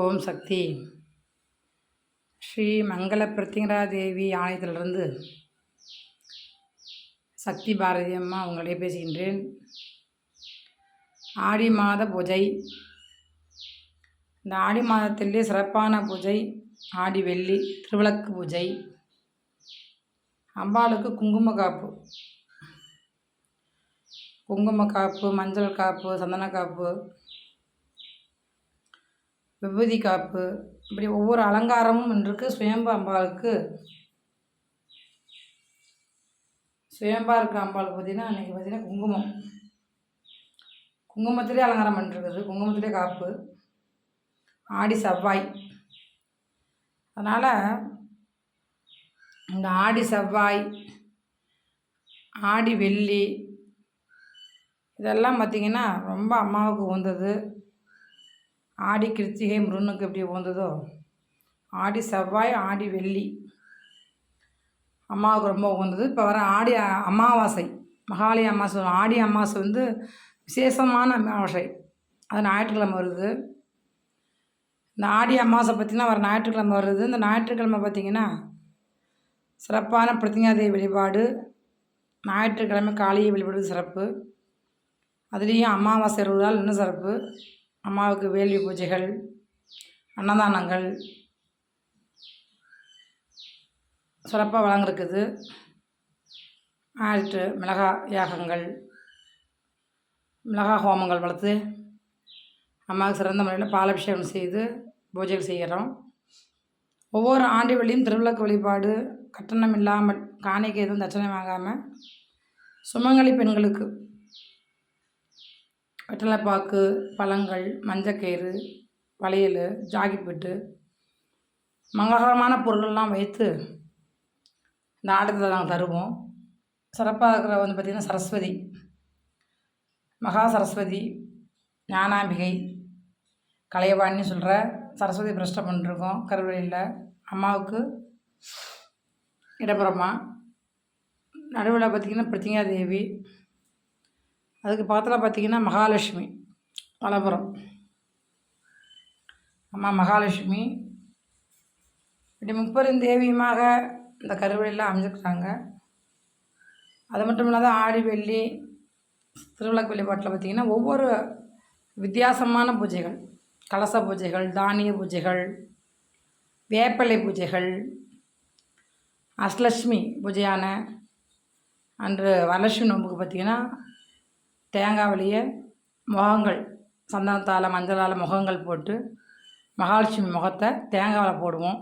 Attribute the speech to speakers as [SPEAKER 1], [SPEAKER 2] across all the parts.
[SPEAKER 1] ஓம் சக்தி. ஸ்ரீ மங்கள பிரத்திங்கரா தேவி ஆலயத்திலிருந்து சக்தி பாரதி அம்மா உங்களிடையே பேசுகின்றேன். ஆடி மாத பூஜை. இந்த ஆடி மாதத்திலே சிறப்பான பூஜை ஆடி வெள்ளி திருவிளக்கு பூஜை அம்பாளுக்கு குங்கும காப்பு. குங்கும காப்பு மஞ்சள் காப்பு சந்தன காப்பு விபூதி காப்பு இப்படி ஒவ்வொரு அலங்காரமும் இருக்குது சுயம்பு அம்பாளுக்கு சுயம்பா இருக்க அம்பாளுக்கு பார்த்தீங்கன்னா அன்றைக்கி பார்த்தீங்கன்னா குங்குமம். குங்குமத்திலே அலங்காரம் பண்ணிருக்குது குங்குமத்திலே காப்பு. ஆடி செவ்வாய். அதனால் இந்த ஆடி செவ்வாய் ஆடி வெள்ளி இதெல்லாம் பார்த்திங்கன்னா ரொம்ப அம்மாவுக்கு உந்தது ஆடி கிருத்திகை முருகனுக்கு எப்படி உகந்ததோ? ஆடி செவ்வாய் ஆடி வெள்ளி. அம்மாவுக்கு ரொம்ப உகந்தது. இப்போ வர ஆடி அமாவாசை. மகாலி அமாவாசை ஆடி அமாவாசை வந்து விசேஷமான அமாவாசை. அது ஞாயிற்றுக்கிழமை வருது. இந்த ஆடி அமாவாசை பார்த்திங்கன்னா வர ஞாயிற்றுக்கிழமை வருது. இந்த ஞாயிற்றுக்கிழமை பார்த்திங்கன்னா சிறப்பான பிரதிஞாதேவி வழிபாடு. ஞாயிற்றுக்கிழமை காளியை வழிபடுவது சிறப்பு. அதுலேயும் அமாவாசை இருபது நாள் இன்னும் சிறப்பு. அம்மாவுக்கு வேள்வி பூஜைகள் அன்னதானங்கள் சிறப்பாக வழங்கிருக்குது ஆயிட்டு மிளகா யாகங்கள் மிளகா ஹோமங்கள் வளர்த்து அம்மாவுக்கு சிறந்த முறையில் பாலபிஷேகம் செய்து பூஜைகள் செய்கிறோம். ஒவ்வொரு ஆண்டு வெளியும் திருவிளக்கு வழிபாடு கட்டணம் இல்லாமல் காணிக்கை எதுவும் தட்சணை வாங்காமல் சுமங்கலி பெண்களுக்கு வெற்றிலைப்பாக்கு பழங்கள் மஞ்சக்கயிறு வளையல் ஜாக்கெட் மங்களகரமான பொருள்கள்லாம் வைத்து இந்த ஆட்டத்தை நாங்கள் தருவோம். சிறப்பாக இருக்கிற வந்து பார்த்திங்கன்னா சரஸ்வதி மகா சரஸ்வதி ஞானாம்பிகை கலையவாணின்னு சொல்கிற சரஸ்வதி பிரஷ்டம் பண்ணிருக்கோம். கருவறையில் அம்மாவுக்கு இடப்புறமா நடுவில் பார்த்திங்கன்னா பிரத்திங்கா தேவி அதுக்கு பக்கத்தில் பார்த்திங்கன்னா மகாலட்சுமி வலப்புறம் அம்மா மகாலட்சுமி. இப்படி முப்பெரும் தேவியமாக இந்த கருவறையில் அமைஞ்சிருக்கிறாங்க அது மட்டும் இல்லாத ஆடி வெள்ளி திருவிழாக்கு வழிபாட்டில் பார்த்திங்கன்னா ஒவ்வொரு வித்தியாசமான பூஜைகள். கலச பூஜைகள் தானிய பூஜைகள் வேப்பிலை பூஜைகள் அஷ்டலட்சுமி பூஜையான அன்று வரலட்சுமி நோம்புக்கு பார்த்திங்கன்னா தேங்காய் முகங்கள் சந்தனத்தால் மஞ்சளால் முகங்கள் போட்டு மகாலட்சுமி முகத்தை தேங்காவில் போடுவோம்.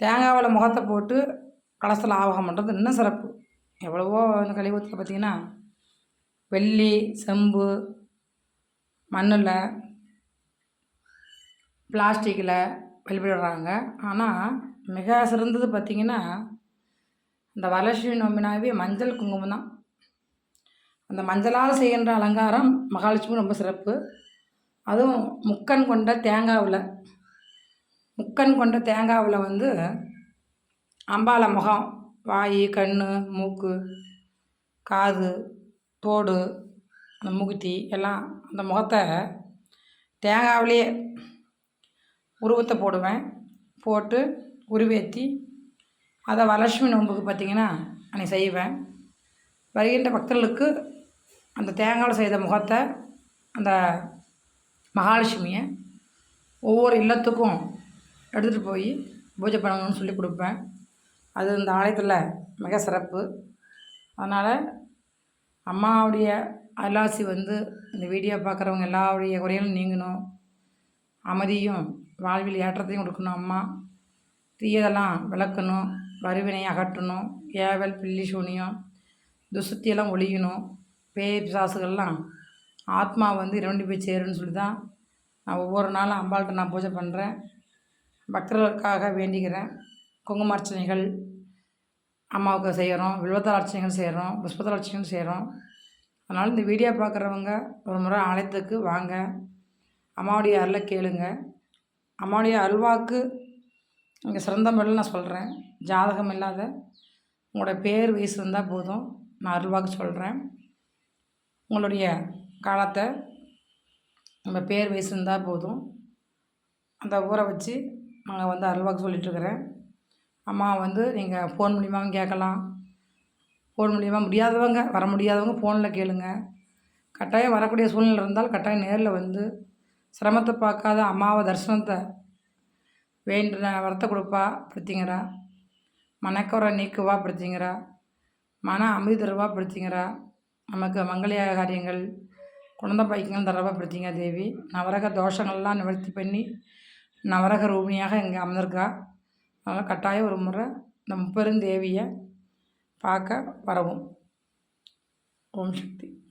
[SPEAKER 1] தேங்காவில் முகத்தை போட்டு கலசத்தில் ஆவகம் பண்ணுறது இன்னும் சிறப்பு. எவ்வளவோ இந்த கலியுகத்தில் பார்த்திங்கன்னா வெள்ளி செம்பு மண்ணில் பிளாஸ்டிக்கில் வழிபடுறாங்க ஆனால் மிக சிறந்தது பார்த்திங்கன்னா இந்த வரலட்சுமி நோம்பினாவே மஞ்சள் குங்குமம் தான் அந்த மஞ்சளால் செய்கின்ற அலங்காரம் மகாலட்சுமி ரொம்ப சிறப்பு. அதுவும் முக்கன் கொண்ட தேங்காவில் முக்கன் கொண்ட தேங்காவில் வந்து அம்பால முகம் வாய் கண் மூக்கு காது தோடு அந்த முகுத்தி எல்லாம் அந்த முகத்தை தேங்காவிலேயே உருவத்தை போடுவேன். போட்டு உருவேற்றி அதை வரலட்சுமி நோன்புக்கு பார்த்திங்கன்னா அன்னைக்கு செய்வேன். வருகின்ற பக்தர்களுக்கு அந்த தேங்காயில் செய்த முகத்தை அந்த மகாலட்சுமியை ஒவ்வொரு இல்லத்துக்கும் எடுத்துகிட்டு போய் பூஜை பண்ணணும்னு சொல்லி கொடுப்பேன். அது இந்த ஆலயத்தில் மிக சிறப்பு. அதனால் அம்மாவுடைய அலாசி வந்து இந்த வீடியோ பார்க்குறவங்க எல்லாருடைய குறைகளும் நீங்கணும். அமைதியும் வாழ்வில் ஏற்றத்தையும் கொடுக்கணும் அம்மா. தீயதெல்லாம் விளக்கணும் வறுவினை அகற்றணும் ஏவல் பில்லி சூனியம் துசுத்தியெல்லாம் ஒழியணும். பேய் பிசாசுகள்லாம் ஆத்மா வந்து இரண்டு போய் சேருன்னு சொல்லி தான் நான் ஒவ்வொரு நாளும் அம்பாள்கிட்ட நான் பூஜை பண்ணுறேன் பக்தர்களுக்காக வேண்டிக்கிறேன். குங்குமார்ச்சனைகள் அம்மாவுக்கு செய்கிறோம் வில்வத்தால் அர்ச்சனைகள் செய்கிறோம் புஷ்பத்தால் அர்ச்சனைகள் செய்கிறோம் அதனால் இந்த வீடியோ பார்க்குறவங்க ஒரு முறை ஆலயத்துக்கு வாங்க. அம்மாவுடைய அருளை கேளுங்க. அம்மாவுடைய அல்வாக்கு இங்கே சிறந்த முறையில் நான் சொல்கிறேன் ஜாதகம் இல்லாத உங்களோட பேர் வயசு இருந்தால் போதும். நான் அருள்வாக்கு சொல்கிறேன் உங்களுடைய காலத்தை நம்ம பேர் வயசுருந்தால் போதும். அந்த ஊரை வச்சு நாங்கள் வந்து அருள்வாக்கு சொல்லிகிட்ருக்குறேன் அம்மா வந்து நீங்கள் ஃபோன் மூலியமாகவும் கேட்கலாம். ஃபோன் மூலியமாக முடியாதவங்க வர முடியாதவங்க ஃபோனில் கேளுங்க. கட்டாயம் வரக்கூடிய சூழ்நிலை இருந்தால் கட்டாயம் நேரில் வந்து சிரமத்தை பார்க்காத அம்மாவை தரிசனத்தை வேண்டின வரத்தை கொடுப்பா படுத்திங்கிறா மனக்குறை நீக்குவா படுத்திங்கிறா மன அமைதி தருவா படுத்திங்கிறா நமக்கு மங்களைய காரியங்கள் குழந்தை பாய்க்கங்கள் தரப்படுத்திங்க தேவி. நவரக தோஷங்கள்லாம் நிவர்த்தி பண்ணி நவரக ரூபிணியாக இங்கே அமர்ந்திருக்கா. அதனால் கட்டாயம் ஒரு முறை இந்த முப்பெருந்தேவியை பார்க்க வரவும். ஓம் சக்தி.